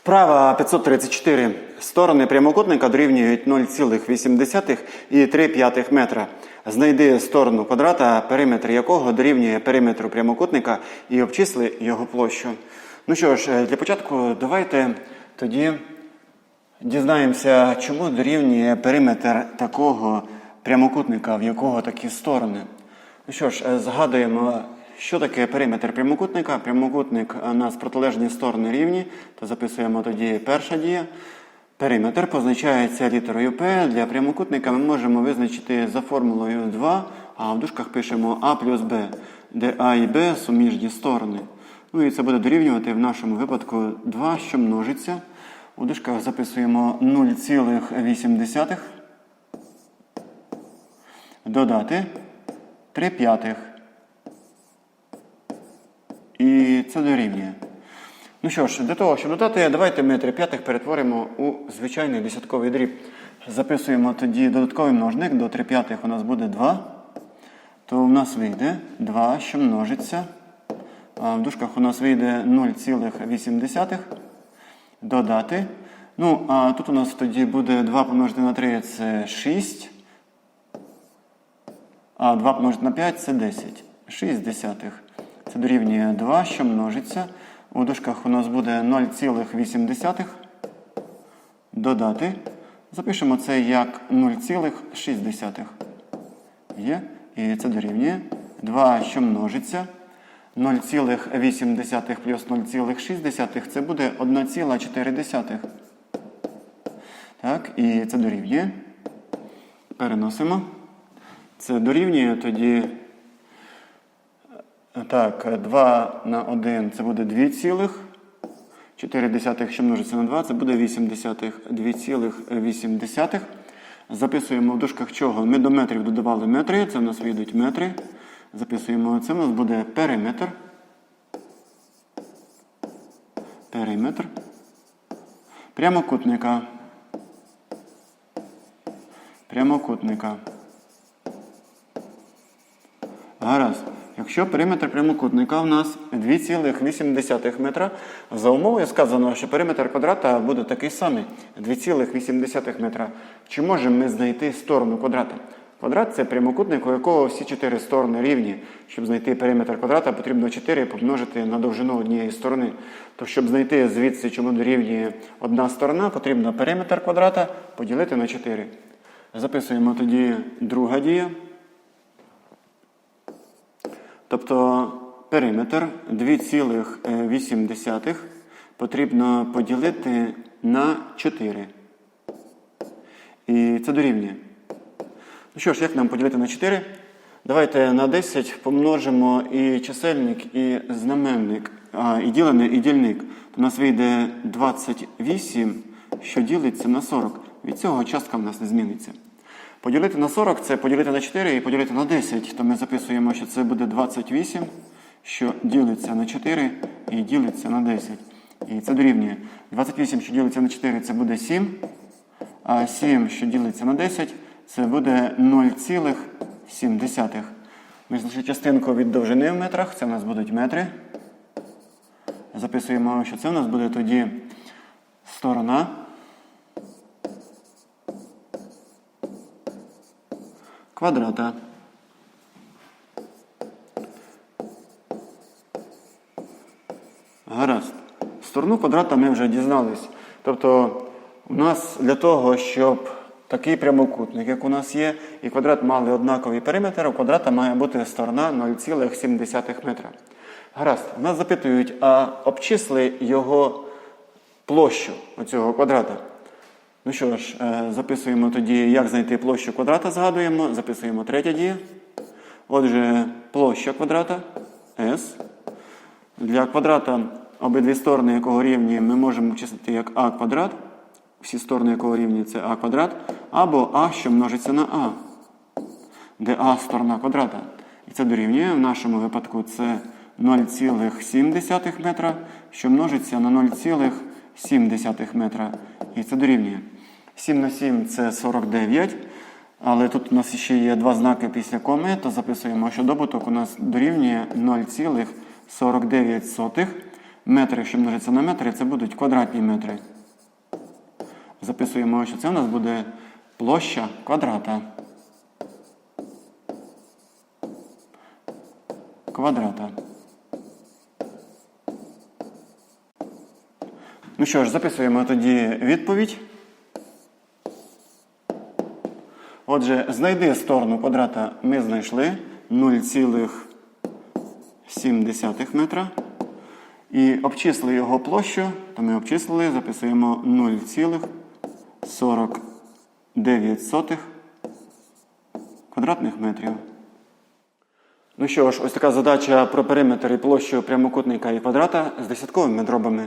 Вправа 534. Сторони прямокутника дорівнюють 0,8 і 3 метра. Знайди сторону квадрата, периметр якого дорівнює периметру прямокутника і обчисли його площу. Ну що ж, е, для початку давайте тоді дізнаємося, чому дорівнює периметр такого прямокутника, в якого такі сторони. Ну що ж, е, згадуємо, що таке периметр прямокутника. Прямокутник у нас протилежні сторони рівні, то записуємо тоді перша дія. Периметр позначається літерою P. Для прямокутника ми можемо визначити за формулою 2, а в дужках пишемо А плюс Б, де А і Б суміжні сторони. Ну і це буде дорівнювати в нашому випадку 2, що множиться. У дужках записуємо 0,8 додати 3 п'ятих. І це дорівнює. Ну що ж, для того, щоб додати, давайте ми 3 п'ятих перетворимо у звичайний десятковий дріб. Записуємо тоді додатковий множник, до 3 п'ятих у нас буде 2. То в нас вийде 2, що множиться. А в дужках у нас вийде 0,8 додати. Ну, а тут у нас тоді буде 2 помножити на 3 це 6. А 2 помножити на 5 це 10. 6 десятих. Це дорівнює 2, що множиться. У дужках у нас буде 0,8 додати. Запишемо це як 0,6. Є. І це дорівнює 2, що множиться. 0,8 плюс 0,6 це буде 1,4. Так, і це дорівнює. Переносимо. Це дорівнює тоді. Так, 2 на 1 це буде 2 цілих. 4 десятих, що множиться на 2, це буде 8 десятих. 2,8 десятих. Записуємо в дужках чого? Ми до метрів додавали метри, це в нас вийдуть метри. Записуємо, це в нас буде периметр. Периметр. Прямокутника. Прямокутника. Гаразд. Якщо периметр прямокутника у нас 2,8 метра, за умовою сказано, що периметр квадрата буде такий самий 2,8 метра. Чи можемо ми знайти сторону квадрата? Квадрат це прямокутник, у якого всі чотири сторони рівні. Щоб знайти периметр квадрата, потрібно 4 помножити на довжину однієї сторони. То щоб знайти звідси, чому дорівнює одна сторона, потрібно периметр квадрата поділити на 4. Записуємо тоді друга дія. Тобто периметр 2,8 потрібно поділити на 4. І це дорівнює. Ну що ж, як нам поділити на 4? Давайте на 10 помножимо і чисельник, і знаменник, а, і ділене, і дільник. У нас вийде 28, що ділиться на 40. Від цього частка в нас не зміниться. Поділити на 40 це поділити на 4 і поділити на 10. То ми записуємо, що це буде 28, що ділиться на 4 і ділиться на 10. І це дорівнює. 28, що ділиться на 4, це буде 7. А 7, що ділиться на 10, це буде 0,7. Ми знайшли частинку від довжини в метрах, це в нас будуть метри. Записуємо, що це в нас буде тоді сторона. Квадрата. Гаразд. Сторону квадрата ми вже дізнались. Тобто, у нас для того, щоб такий прямокутник, як у нас є, і квадрат мали однаковий периметр, у квадрата має бути сторона 0,7 метра. Гаразд, нас запитують, а обчисли його площу цього квадрата. Ну що ж, е, записуємо тоді, як знайти площу квадрата, згадуємо. Записуємо третя дія. Отже, площа квадрата S. Для квадрата обидві сторони якого рівні ми можемо обчислити як а квадрат. Всі сторони якого рівні це а квадрат. Або а, що множиться на а, де а сторона квадрата. І це дорівнює. В нашому випадку це 0,7 метра, що множиться на 0,7 метра. І це дорівнює. 7 на 7 це 49. Але тут у нас ще є два знаки після коми, то записуємо, що добуток у нас дорівнює 0,49. Метри, що множиться на метри, це будуть квадратні метри. Записуємо, що це у нас буде площа квадрата. Квадрата. Ну що ж, записуємо тоді відповідь. Отже, знайди сторону квадрата ми знайшли 0,7 метра. І обчисли його площу, то ми обчислили, записуємо 0,49 квадратних метрів. Ну що ж, ось така задача про периметр і площу прямокутника і квадрата з десятковими дробами.